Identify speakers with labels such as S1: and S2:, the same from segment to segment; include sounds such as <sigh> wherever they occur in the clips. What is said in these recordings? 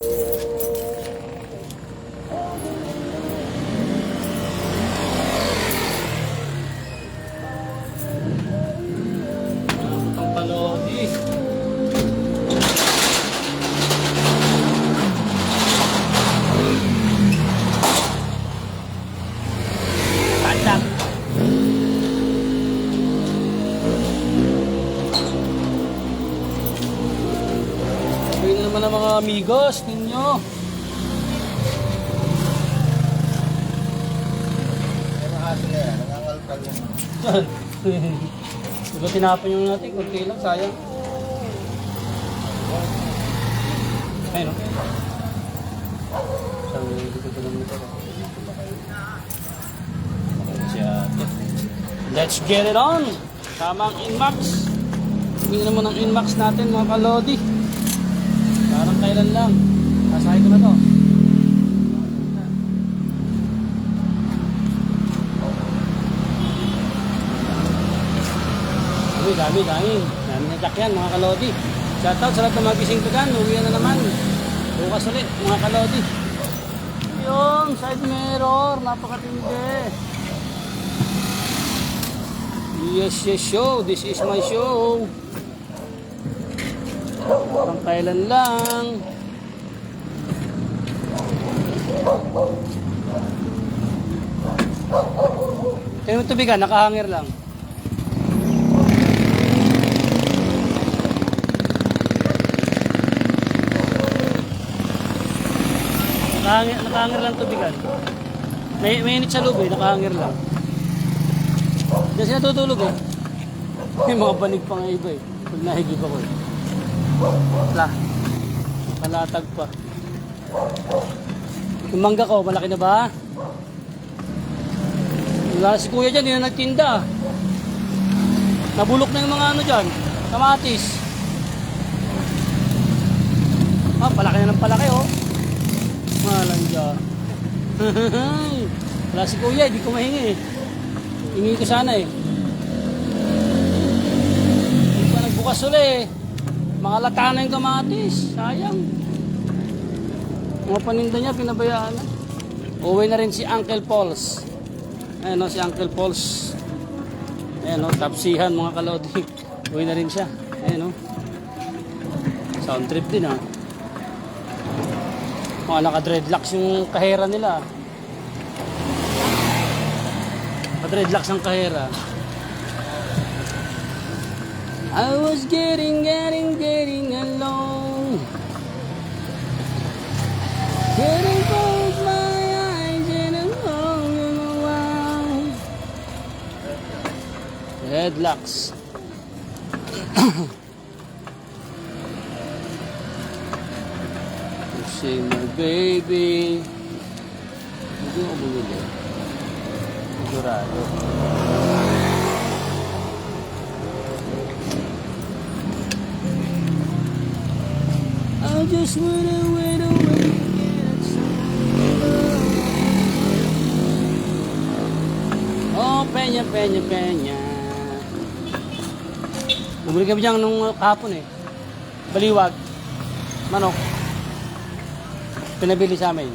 S1: Ang Naman ang mga amigos ninyo.
S2: Na <laughs> mo.
S1: Diba tinapon yung natin, kunti lang, sayang. Ayun. Sabi, dito ko lang nito. Let's get it on! Tama ang Inmax. Hindi naman ang Inmax natin mga kalodi. Kailan lang. Kasahay ko na to. Uy, dami, dami. Dami na yan, mga kalodi. Shoutout sa lahat ng mga gising ko dyan. Uwi na naman. Bukas ulit, mga kalodi. Yung side mirror, napakatindi. Yes, yes, show. This is my show. Pang kailan lang. Kaya yung tubigan, nakahangir lang. Nakahangir, nakahangir lang tubigan. May, may init sa loob eh, nakahangir lang. Siya natutulog eh. <laughs> May mga banig pa nga iba eh. Pag nahigib ako eh. Wala. Palatag pa. Yung mangga ko, malaki na ba? Wala si kuya dyan, hindi na nagtinda. Nabulok na yung mga ano dyan. Kamatis. Ah, palaki na ng palaki oh. Malang dyan. <laughs> Wala si kuya, hindi ko mahingi. Hingi ko sana eh. Hindi pa nagbukas uli eh. Mga lata na yung kamatis. Sayang. Mga paninda niya, pinabayaan na. Uwi na rin si Uncle Pauls. Ayan o, si Uncle Pauls. Ayan o, tapsihan mga kalodi. <laughs> Uwi na rin siya. Ayan o. Sound trip din ah. Mga naka-dreadlocks yung kahera nila. Naka-dreadlocks ang kahera. I was getting, getting, getting along. Getting close my eyes and I'm longing around. Dreadlocks. <coughs> You say my baby. Just wanna wait away Oh, penya, penya, penya. Bumili kami dyan nung kahapon eh. Baliwag. Manok. Pinabili sa amin.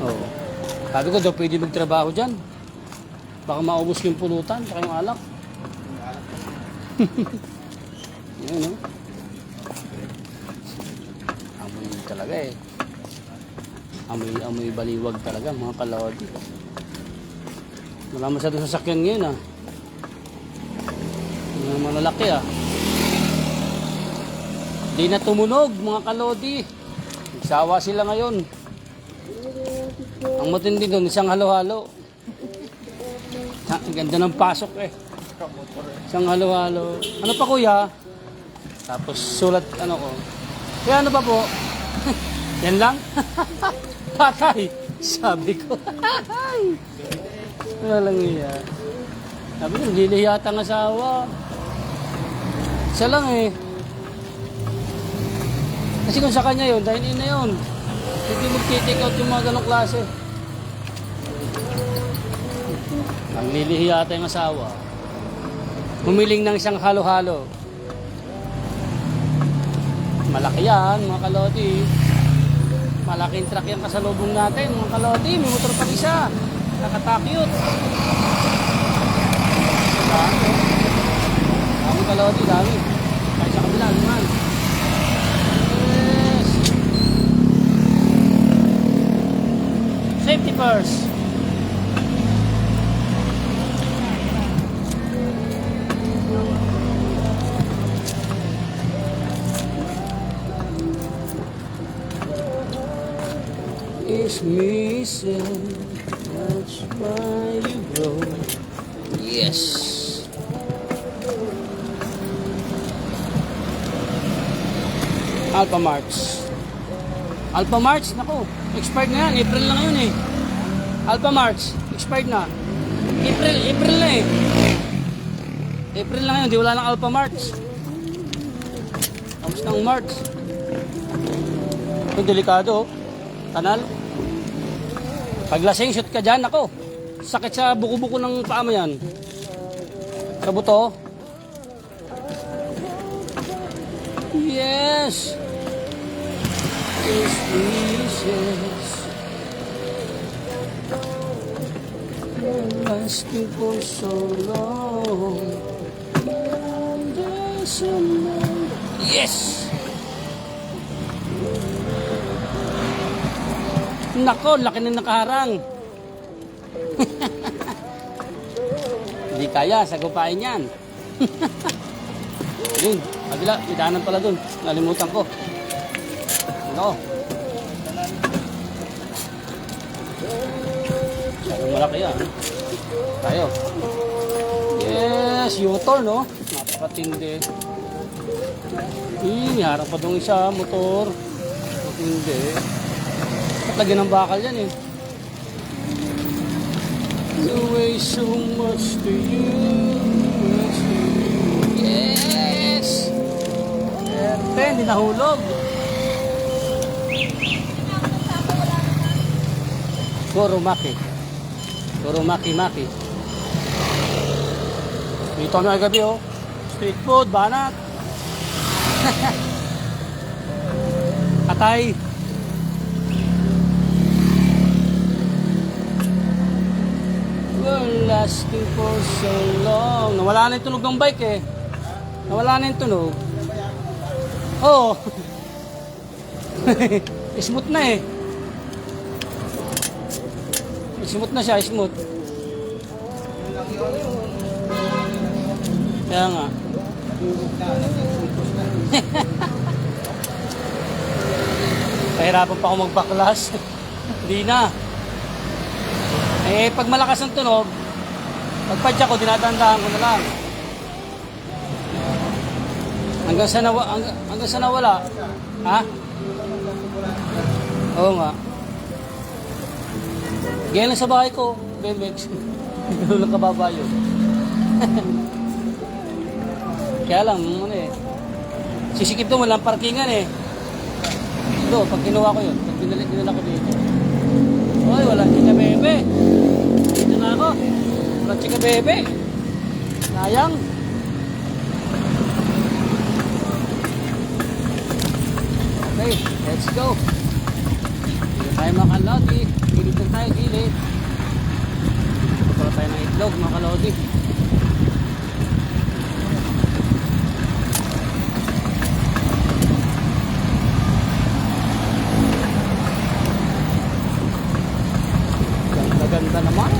S1: Oo. Sabi ko daw pwede magtrabaho dyan. Baka maubos yung pulutan, saka yung alak. <laughs> Yun, no? Eh. Amoy, amoy baliwag talaga, mga kalawadi. Wala masyado sasakyan ngayon ah. Yung malalaki ah. Di na tumunog, mga kalodi. Nagsawa sila ngayon. Ang matindi doon, isang halo-halo. Ha, ang ganda ng pasok eh. Isang halo-halo. Ano pa kuya? Tapos sulat ano ko. Kaya ano pa po? Yan lang? <laughs> Patay. Sabi ko. Walang iya. Sabi ko, hindi yata ang asawa. Isa lang eh. Kasi kung sa kanya yun, dahil na yun. Hindi mag-take out yung mga ganong klase. Ang lilihi yata yung asawa. Humiling ng isang halo-halo. Malaki yan, mga kalodi. Malaking truck yan kasalubong natin, mga kalodi. May motor pa isa. Nakatakyot. Dami. Dami kalodi, dami. Kaya sa kabila, naman. Yes. Safety first. Is missing. That's why you go. Yes. Alpha March. Alpha March, nako. Expired na yan. April na ngayon eh. Alpha March, expired na. April, April na eh. April na ngayon, di wala ng Alpha March. Tapos ng March. Ito delikado oh. Kanal. Pag lasing, shoot ka dyan, ako. Sakit sa buko-buko ng paa mo yan. Sa buto. Yes. Yes, yes. Lasting for so long. Yes! Nako, laki na nakaharang. <laughs> Hindi kaya, sagupain yan. <laughs> Yun, kabila, may daanan pala dun. Nalimutan ko. Nako. Masyadong malaki yan. Tayo. Yes, U-turn, no? Napakatindi. Eh, harap pa dong isa, motor. Matindi. At lagyan ng bakal yan eh. You weigh so much to you. much to you. Yes! Siyempre, hindi nahulog. Kurumaki. Kurumaki-maki. Dito kami kagabi oh. Street food, banat. <laughs> Atay. We're lasting for so long. Nawala na yung tunog ng bike eh. Nawala na yung tunog. Oo. Oh. <laughs> smooth na eh. Smooth na siya, smooth. Kaya nga. <laughs> Kahirapan pa ako magbaklas. <laughs> Hindi na. Eh, pag malakas ang tunog, pagpadya ko, dinadandahan ko na lang. Hanggang sa, nawa, hanggang, hanggang sa nawala. Ha? Oo nga. Ganyan lang sa bahay ko, Bebex. Ganun <laughs> lang kababayo. <laughs> Kaya lang, ano eh. Sisikip to, walang parkingan eh. Ito, pag kinuha ko yun, pag dinala, dinala ko dito. Hoy, wala chika bebe. Dito ako. Wala bebe. Sayang. Okay, let's go. Hindi tayo. Gilid lang tayo, gilid. Ito tayo ng itlog, mga kalodi. Ganda-ganda naman.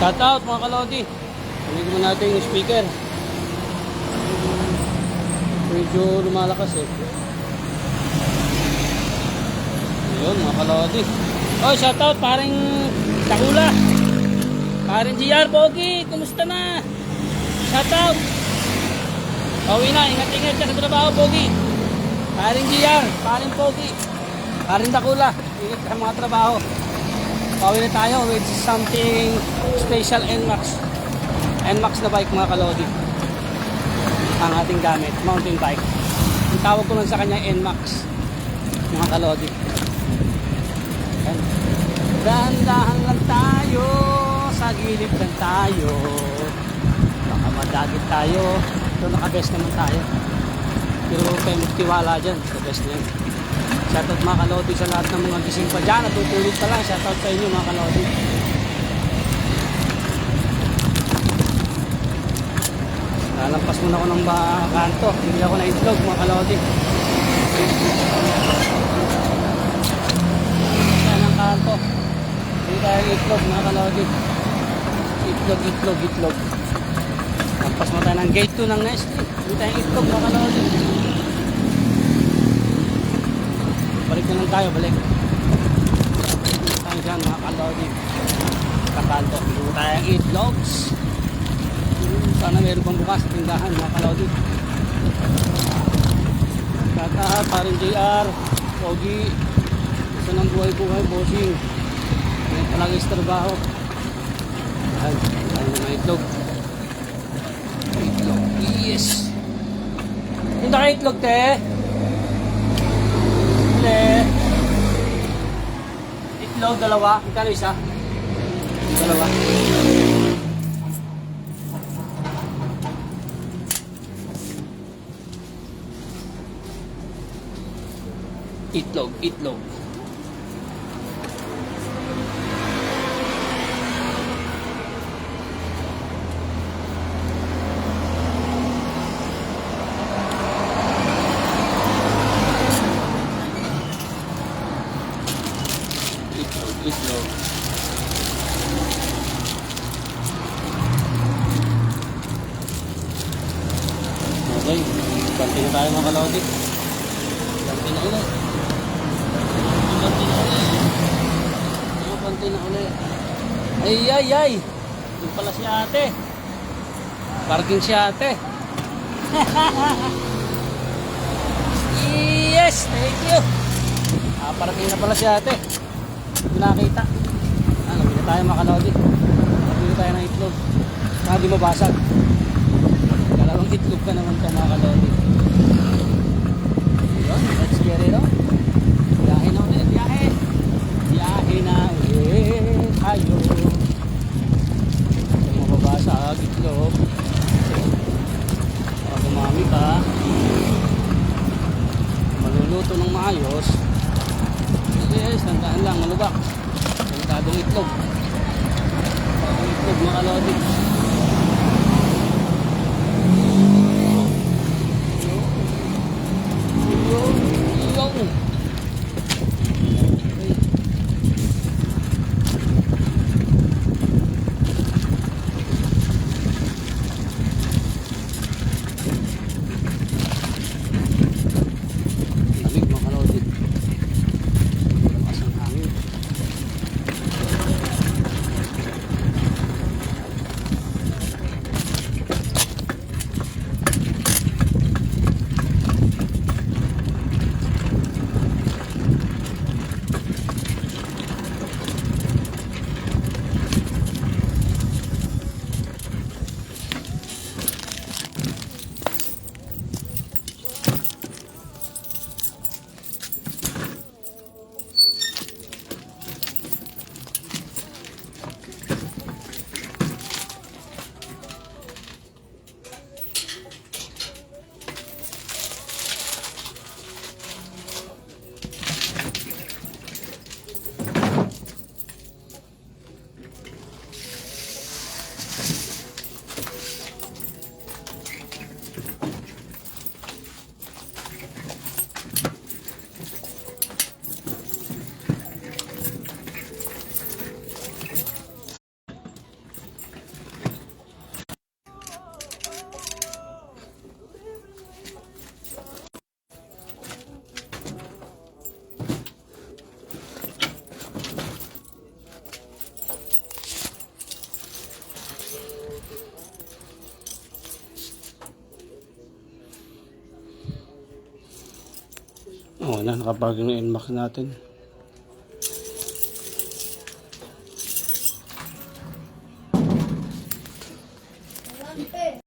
S1: Shout out mga kalodi. Panitin mo natin yung speaker. Medyo lumalakas eh. Ayun mga kalodi. Oh, shout out paring Takula. Paring GR Pogi, kumusta na? Shout out. Pauwi na, ingat-ingat ka sa trabaho, Pogi. Paring GR, paring Pogi. Paring Takula, ingat ka mga trabaho. Pauwi na tayo with something special NMAX. NMAX na bike mga kalodi. Ang ating gamit, mountain bike. Ang tawag ko lang sa kanya NMAX. Mga kalodi. Dahan-dahan lang tayo, sa gilid lang tayo. Baka madagit tayo. Ito naka-best naman tayo. Pero kayong magtiwala dyan, sa best na yan. Shoutout mga kalodi sa lahat ng mga gising pa dyan, natutulog pa lang. Shoutout sa inyo mga kalodi. Lalampas muna ako ng kanto. Hindi ako na itlog mga kalodi. Yan ang kanto. Hindi tayo itlog mga kalodi. Itlog, itlog, itlog. Lampas mo tayo ng gate 2 ng Nestle. Hindi tayo itlog mga kalodi. Na lang tayo, balik. Tayo dyan mga kalodi. Kakanto. Hindi tayo ang itlogs. Sana meron pang bukas sa tindahan mga kalodi. Kaka, parin JR, Pogi, isa ng buhay-buhay, bossing. Ngayon palagi sa trabaho. Ay, ay mga itlog. Itlog, yes. Hindi ka itlog, te. Te. Itlog, dalawa. Magkano isa? Dalawa. Itlog. Itlog, itlog. Okay, kanti na tayo mga kalaudik. Kanti na ulit. Kanti na ulit. Mga kanti na ulit. Ay, ay. Yung pala si ate. Parking si ate. yes, thank you. Ah, parking na pala si ate. Hindi nakita. Ah, nabili tayo mga kalodi. Nabili tayo ng itlog. Saka di mabasag. Dalawang itlog ka naman ka mga kalodi. Yun, let's get it on. Biyahe na ulit, biyahe. Biyahe na ulit tayo. Oo na, nakaparking ng NMAX natin.